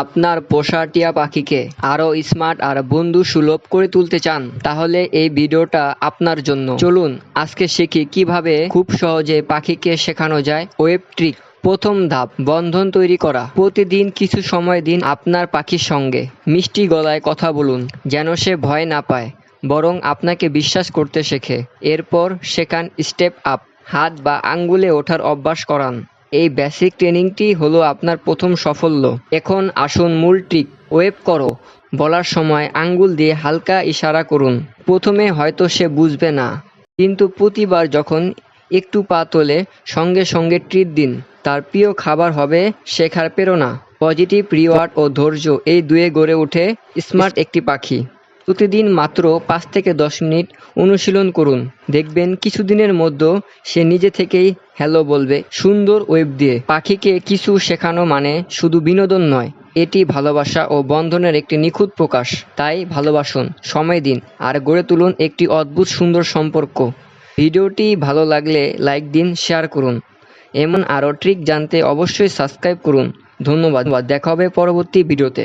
আপনার পোষা টিয়া পাখিকে আরও স্মার্ট আর বন্ধু সুলভ করে তুলতে চান, তাহলে এই ভিডিওটা আপনার জন্য। চলুন, আজকে শিখি কীভাবে খুব সহজে পাখিকে শেখানো যায় ওয়েব ট্রিক প্রথম ধাপ, বন্ধন তৈরি করা। প্রতিদিন কিছু সময় দিন আপনার পাখির সঙ্গে। মিষ্টি গলায় কথা বলুন, যেন সে ভয় না পায়, বরং আপনাকে বিশ্বাস করতে শেখে। এরপর শেখান স্টেপ আপ হাত বা আঙ্গুলে ওঠার অভ্যাস করান। এই বেসিক ট্রেনিংটি হলো আপনার প্রথম সাফল্য। এখন আসুন মূল ট্রিক ওয়েব করো। বলার সময় আঙ্গুল দিয়ে হালকা ইশারা করুন। প্রথমে হয়তো সে বুঝবে না, কিন্তু প্রতিবার যখন একটু পা তোলে, সঙ্গে সঙ্গে ট্রিট দিন। তার প্রিয় খাবার হবে শেখার প্রেরণা। পজিটিভ রিওয়ার্ড ও ধৈর্য, এই দুয়ে গড়ে ওঠে স্মার্ট একটি পাখি। প্রতিদিন মাত্র পাঁচ থেকে দশ মিনিট অনুশীলন করুন। দেখবেন কিছুদিনের মধ্যে সে নিজে থেকেই হ্যালো বলবে সুন্দর ওয়েব দিয়ে। পাখিকে কিছু শেখানো মানে শুধু বিনোদন নয়, এটি ভালোবাসা ও বন্ধনের একটি নিখুঁত প্রকাশ। তাই ভালোবাসুন, সময় দিন আর গড়ে তুলুন একটি অদ্ভুত সুন্দর সম্পর্ক। ভিডিওটি ভালো লাগলে লাইক দিন, শেয়ার করুন। এমন আরও ট্রিক জানতে অবশ্যই সাবস্ক্রাইব করুন। ধন্যবাদ। দেখা হবে পরবর্তী ভিডিওতে।